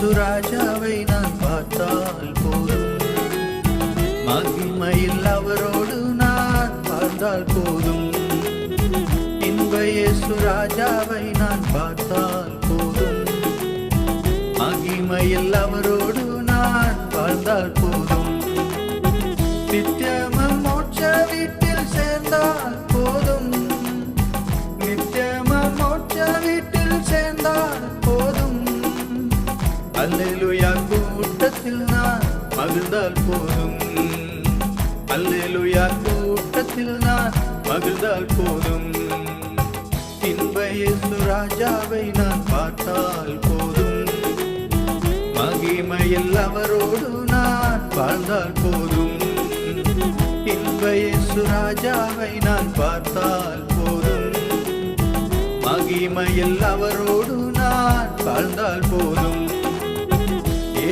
இயேசுராஜாவை நான் பார்த்தால் போதும். மகிமையில் அவரோடு நான் பார்த்தால் போதும். இன்ப இயேசுராஜாவை நான் பார்த்தால் போதும். மகிமையில் அவரோடு நான் பார்த்தால் போதும். நித்தியமும் மோட்ச வீட்டில் சேர்ந்தால் அல்லேலுயா கூட்டத்தில் நான் மகிழ்ந்தால் போதும். அல்லேலுயா கூட்டத்தில் நான் மகிழ்ந்தால் போதும். இன்பயேசு ராஜாவை நான் பார்த்தால் போதும். மகிமையில் அவரோடு நான் வாழ்ந்தால் போதும். இன்பயேசு ராஜாவை நான் பார்த்தால் போதும். மகிமையில் அவரோடு நான் வாழ்ந்தால் போதும்.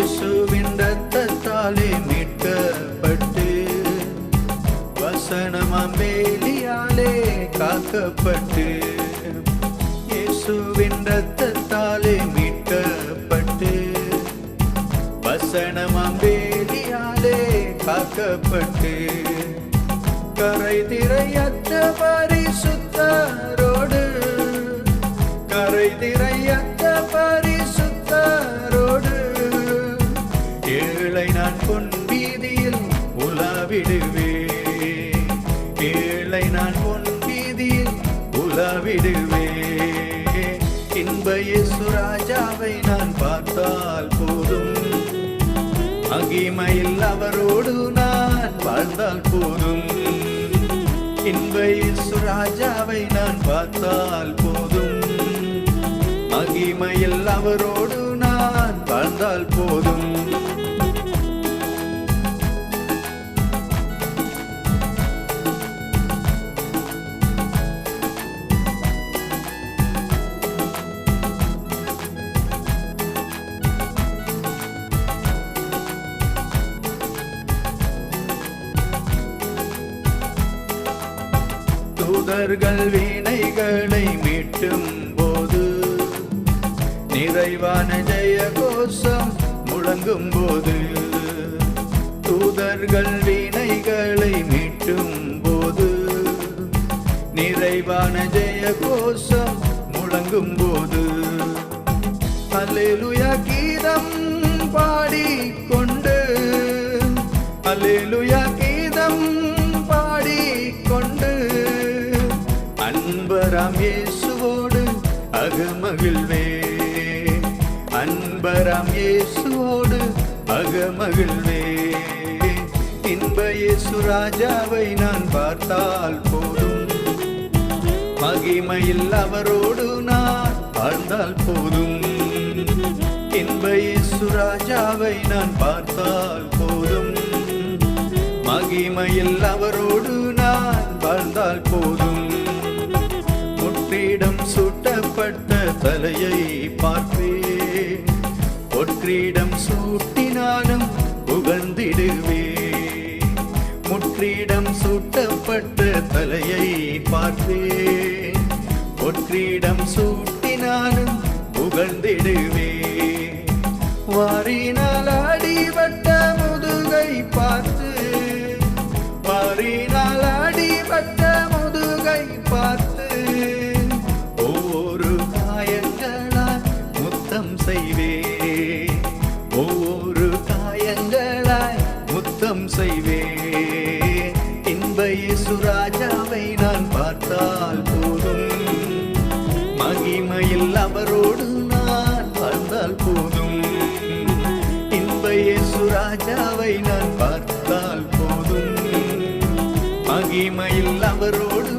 இயேசுவின் ரத்தத்தாலே மீட்கப்பட்டு வசனமாம் வேலியாலே காக்கப்பட்டு இயேசுவின் ரத்தத்தாலே மீட்கப்பட்டு வசனமாம் வேலியாலே காக்கப்பட்டு கரை திரையற்ற பரிசுத்தரோடு கரை திரையற்ற பரி பொன் வீதியில் உலாவிடுவே கேளை நான் பொன் வீதியில் உலாவிடுவே இன்ப இயேசு நான் பார்த்தால் போதும். மகிமையில் அவரோடு நான் வாழ்ந்தால் போதும். இன்ப இயேசு நான் பார்த்தால் போதும். மகிமையில் அவரோடு நான் வாழ்ந்தால் போதும். தூதர்கள் வீணைகளை மீட்டும் போது நிறைவான ஜெய கோஷம் முழங்கும் போது தூதர்கள் வீணைகளை மீட்டும் போது நிறைவான ஜெய கோஷம் முழங்கும் போது. அல்லேலுயா கீதம் பாடிக்கொண்டு. அல்லேலுயா கீதம் அன்பராம் இயேசுவோடு அகமகிழ்வே. அன்பராம் இயேசுவோடு அகமகிழ்வே. இன்ப இயேசு ராஜாவை நான் பார்த்தால் போதும். மகிமையில் அவரோடு நான் வாழ்ந்தால் போதும். இன்ப இயேசு ராஜாவை நான் பார்த்தால் போதும். மகிமையில் அவரோடு நான் வாழ்ந்தால் போதும். தலையை பார்ப்பேன். பொற்கிரீடம் சூட்டினாலும் புகழ்ந்திடுவே முற்றிடம் சூட்டப்பட்ட தலையை பார்ப்பேன். பொற்கிரீடம் சூட்டினாலும் புகழ்ந்திடுவே வாரினால் அடிபட்ட முதுகை பார்த்து செய்வே. ஒவ்வொரு காயங்களாய் முத்தம் செய்வே. இன்ப இயேசு நான் பார்த்தால் போதும். மகிமையில் அவரோடு நான் வாழ்ந்தால் போதும். இன்ப இயேசு நான் பார்த்தால் போதும். மகிமையில் அவரோடு